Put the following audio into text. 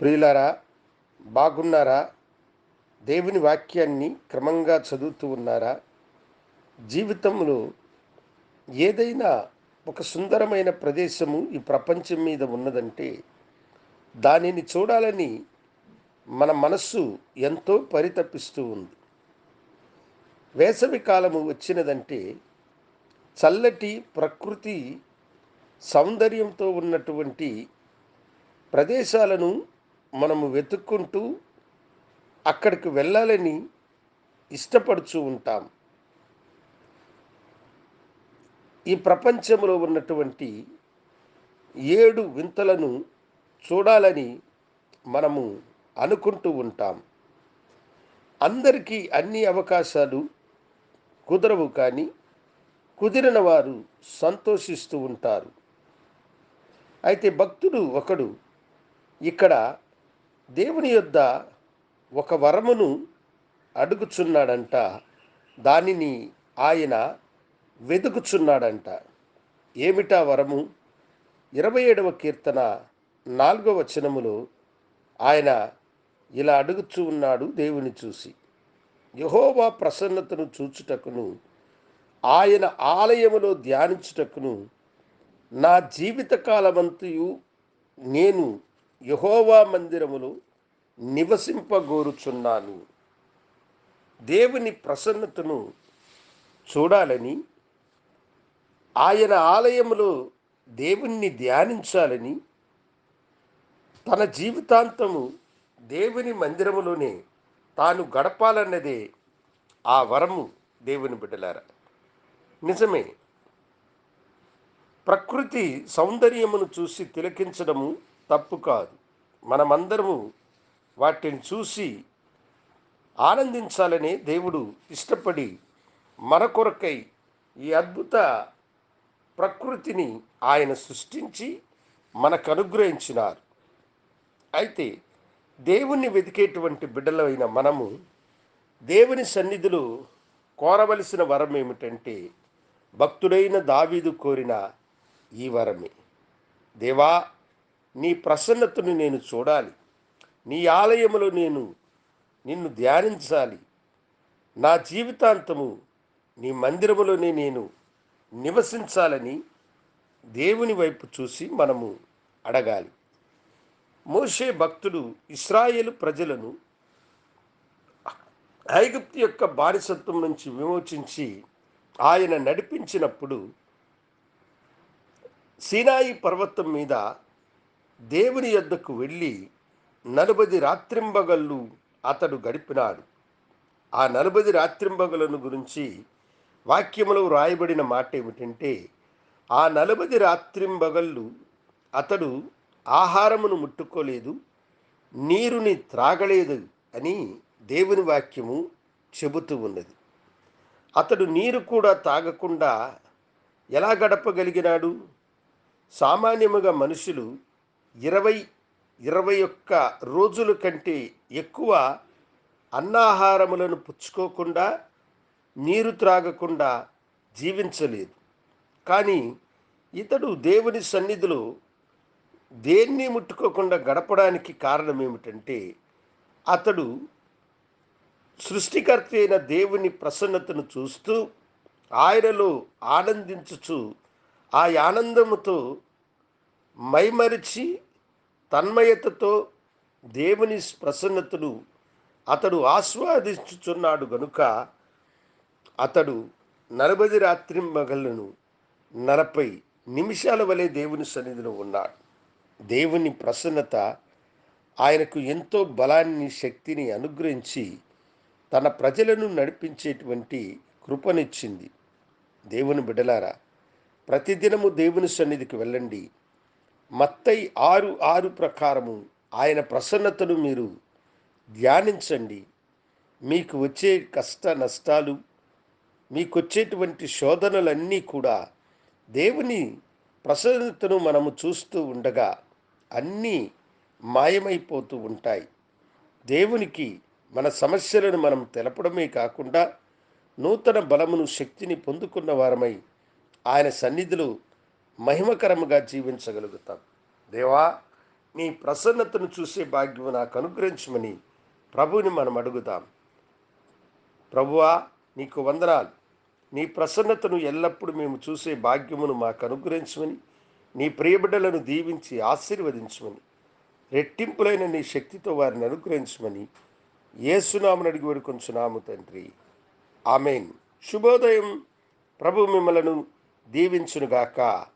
ప్రియులారా బాగున్నారా? దేవుని వాక్యాన్ని క్రమంగా చదువుతూ ఉన్నారా? జీవితంలో ఏదైనా ఒక సుందరమైన ప్రదేశము ఈ ప్రపంచం మీద ఉన్నదంటే దానిని చూడాలని మన మనస్సు ఎంతో పరితపిస్తూ ఉంది. వేసవి కాలము వచ్చినదంటే చల్లటి ప్రకృతి సౌందర్యంతో ఉన్నటువంటి ప్రదేశాలను మనము వెతుక్కుంటూ అక్కడికి వెళ్ళాలని ఇష్టపడుచూ ఉంటాం. ఈ ప్రపంచంలో ఉన్నటువంటి ఏడు వింతలను చూడాలని మనము అనుకుంటూ ఉంటాం. అందరికీ అన్ని అవకాశాలు కుదరవు కానీ కుదిరిన వారు సంతోషిస్తూ ఉంటారు. అయితే భక్తుడు ఒకడు ఇక్కడ దేవుని యొద్ద ఒక వరమును అడుగుచున్నాడంట దానిని ఆయన వెతుకుచున్నాడంట ఏమిటా వరము? ఇరవై ఏడవ కీర్తన నాలుగవ వచనములో ఆయన ఇలా అడుగుచూ ఉన్నాడు దేవుని చూసి. యహోవా ప్రసన్నతను చూచుటకును ఆయన ఆలయములో ధ్యానించుటకును నా జీవితకాలమంతయు నేను యహోవా మందిరములో నివసింపగోరుచున్నాను. దేవుని ప్రసన్నతను చూడాలని ఆయన ఆలయములో దేవుణ్ణి ధ్యానించాలని తన జీవితాంతము దేవుని మందిరములోనే తాను గడపాలన్నదే ఆ వరము దేవుని బిడ్డలారా. నిజమే ప్రకృతి సౌందర్యమును చూసి తిలకించడము తప్పు కాదు. మనమందరము వాటిని చూసి ఆనందించాలనే దేవుడు ఇష్టపడి మన కొరకై ఈ అద్భుత ప్రకృతిని ఆయన సృష్టించి మనకు అనుగ్రహించినారు. అయితే దేవుణ్ణి వెతికేటువంటి బిడ్డలైన మనము దేవుని సన్నిధిలో కోరవలసిన వరం ఏమిటంటే భక్తుడైన దావీదు కోరిన ఈ వరమే. దేవా నీ ప్రసన్నతను నేను చూడాలి. నీ ఆలయములో నేను నిన్ను ధ్యానించాలి. నా జీవితాంతము నీ మందిరములోనే నేను నివసించాలని దేవుని వైపు చూసి మనము అడగాలి. మోషే భక్తుడు ఇస్రాయేలు ప్రజలను ఐగుప్తు యొక్క బానిసత్వం నుంచి విమోచించి ఆయన నడిపించినప్పుడు సీనాయి పర్వతం మీద దేవుని యొద్దకు వెళ్ళి నలభది రాత్రింబగళ్ళు అతడు గడిపినాడు. ఆ నలభది రాత్రింబగలను గురించి వాక్యములో వ్రాయబడిన మాట ఏమిటంటే ఆ నలభది రాత్రింబగళ్ళు అతడు ఆహారమును ముట్టుకోలేదు నీరుని త్రాగలేదు అని దేవుని వాక్యము చెబుతూ ఉన్నది. అతడు నీరు కూడా తాగకుండా ఎలా గడపగలిగినాడు? సామాన్యముగా మనుషులు ఇరవై ఇరవై ఒక్క రోజుల కంటే ఎక్కువ అన్నాహారములను పుచ్చుకోకుండా నీరు త్రాగకుండా జీవించలేదు. కానీ ఇతడు దేవుని సన్నిధిలో దేన్ని ముట్టుకోకుండా గడపడానికి కారణం ఏమిటంటే అతడు సృష్టికర్త అయిన దేవుని ప్రసన్నతను చూస్తూ ఆయనలో ఆనందించుచు ఆ ఆనందముతో మైమరిచి తన్మయతతో దేవుని ప్రసన్నతను అతడు ఆస్వాదించుచున్నాడు గనుక అతడు నలభై రాత్రి మగళ్ళను నలభై నిమిషాల వలె దేవుని సన్నిధిలో ఉన్నాడు. దేవుని ప్రసన్నత ఆయనకు ఎంతో బలాన్ని శక్తిని అనుగ్రహించి తన ప్రజలను నడిపించేటువంటి కృపనిచ్చింది. దేవుని బిడలారా ప్రతిదినము దేవుని సన్నిధికి వెళ్ళండి. మత్తై ఆరు ఆరు ప్రకారము ఆయన ప్రసన్నతను మీరు ధ్యానించండి. మీకు వచ్చే కష్ట నష్టాలు మీకు వచ్చేటువంటి శోధనలన్నీ కూడా దేవుని ప్రసన్నతను మనము చూస్తూ ఉండగా అన్నీ మాయమైపోతూ ఉంటాయి. దేవునికి మన సమస్యలను మనం తెలపడమే కాకుండా నూతన బలమును శక్తిని పొందుకున్న వారమై ఆయన సన్నిధిలో మహిమకరముగా జీవించగలుగుతాం. దేవా నీ ప్రసన్నతను చూసే భాగ్యము నాకు అనుగ్రహించమని ప్రభువుని మనం అడుగుదాం. ప్రభువా నీకు వందనాలు. నీ ప్రసన్నతను ఎల్లప్పుడూ మేము చూసే భాగ్యమును మాకు అనుగ్రహించమని నీ ప్రియబిడ్డలను దీవించి ఆశీర్వదించమని రెట్టింపులైన నీ శక్తితో వారిని అనుగ్రహించమని ఏసునామని అడిగి వేడుకొంచున్నాము తండ్రి. ఆమెన్. శుభోదయం. ప్రభు మిమ్మలను దీవించునుగాక.